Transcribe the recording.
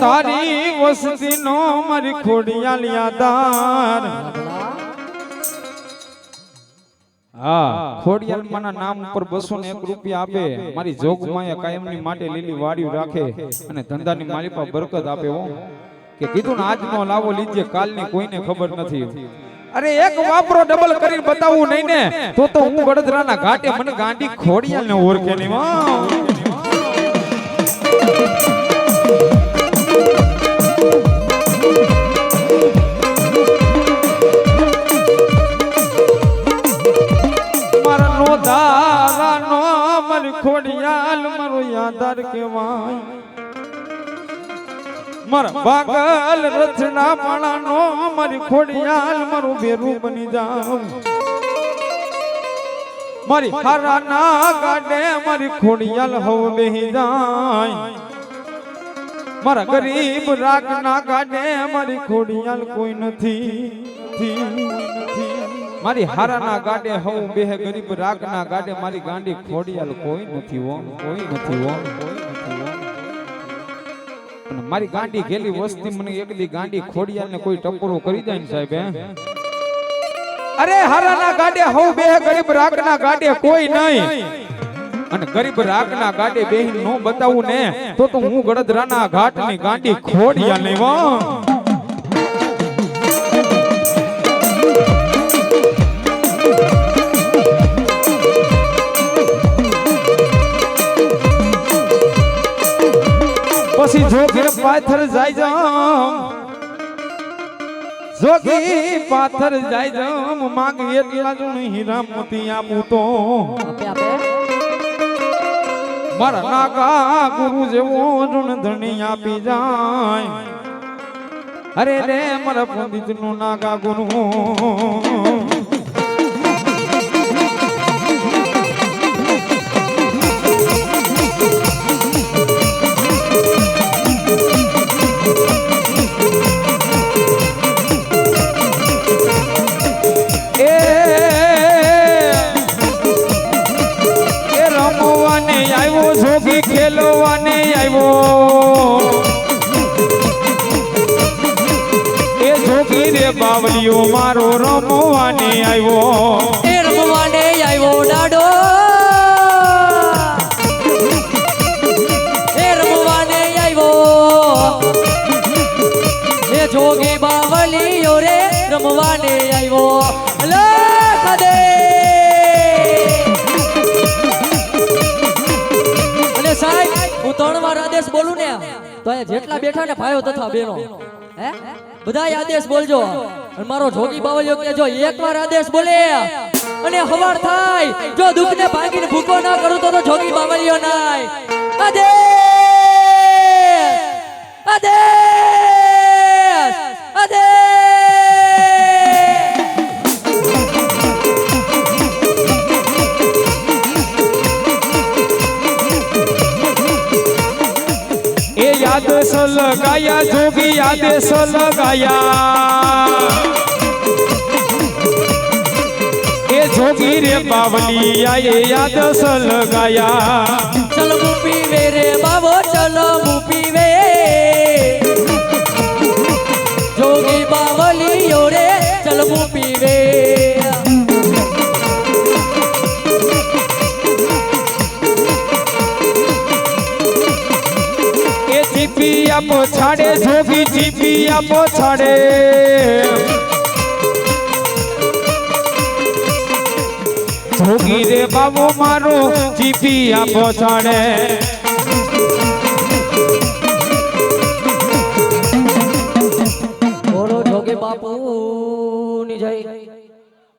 તારી વસ્તી નો મારી ખોડિયા લિયાદાર હા ખોડિયાલ નામ ઉપર બસો ને એક રૂપિયા આપે. મારી જોગમાએ કાયમની માટે લીલી વાડીઓ રાખે. અને ધંધાની માલિપા બરકત આપે હો. કે કીધું ને આજનો લાવો લીધે કાલની કોઈને ખબર નથી. અરે એક વાપરો ડબલ કરીને બતાવું નહીં ને તો તો હું વડોદરાના ઘાટે મને ગાંડી ખોડિયાલ ને ઓળખે નહીં. નો નો મારી ખોડિયાલ મારો યાદાર કેવાય મારા બાગલ રચના માળા નો મારી ખોડિયાલ મારું ભેરું બની જાઉં. મારી હારા ના ગાડે મારી ખોડિયાલ હવ બેહી જાય. મારા ગરીબ રાગ ના ગાડે મારી ખોડિયાલ કોઈ નથી, નથી. મારી હારા ના ગાડે હું બે ગરીબ રાગના ગાડે મારી ગાંડી ખોડિયાલ કોઈ નથી હો કોઈ નથી અને મારી ગાંડી ગેલી વસ્તી મને એકલી ગાંડી ખોડિયાલ ને કોઈ ટપરો કરી જાય ને સાહેબ અરે હારાના ગાડે હું બેહ ગરીબ રાગ ના ગાડે કોઈ નહીં. અને ગરીબ રાગના ગાડે બેહીન નો બતાવું ને તો તો હું ગડદરાના ઘાટની ગાંડી ખોડિયા લેવા પછી જોગી પાથર જાય જામ. જોગી પાથર જાય જામ. માંગ એટલા જ નહીં હીરા મોતી આપું તો મારા નાગા ગુરુ જેવો ઋણ ધણી આપી જાય. અરે રે મારા પંડિતનું નાગા ગુરુ. આવ્યો, જોગી ખેલવાને આવ્યો. એ જોગી રે બાવલીઓ મારો રમવાને આવ્યો. એ રમવાને આવ્યો ડાડો. એ રમવાને આવ્યો. એ જોગી બાવલીઓ રે રમવાને આવ્યો. તો અહીંયા જેટલા બેઠા ને ભાઈઓ તથા બહેનો, હે? બધા આદેશ બોલજો. અને મારો જોગી બાવલિયો કે જો એક વાર આદેશ બોલે અને હવાર થાય, જો દુઃખ ને ભાંગીને ભૂકો ના કરું તો તો જોગી બાવલિયો નાય. આદેશ! આદેશ! આદેશ લગાયા, જોગી આદેશ લગાયા. એ જોગી રે બાવલિયા એ આદેશ લગાયા. ચલ મુપી પીવે રે બાવો, ચલ મુપી ચીપી આપો છાડે જોગી ચીપી આપો છાડે. જોગી રે બાબુ મારો ચીપી આપો છાડે.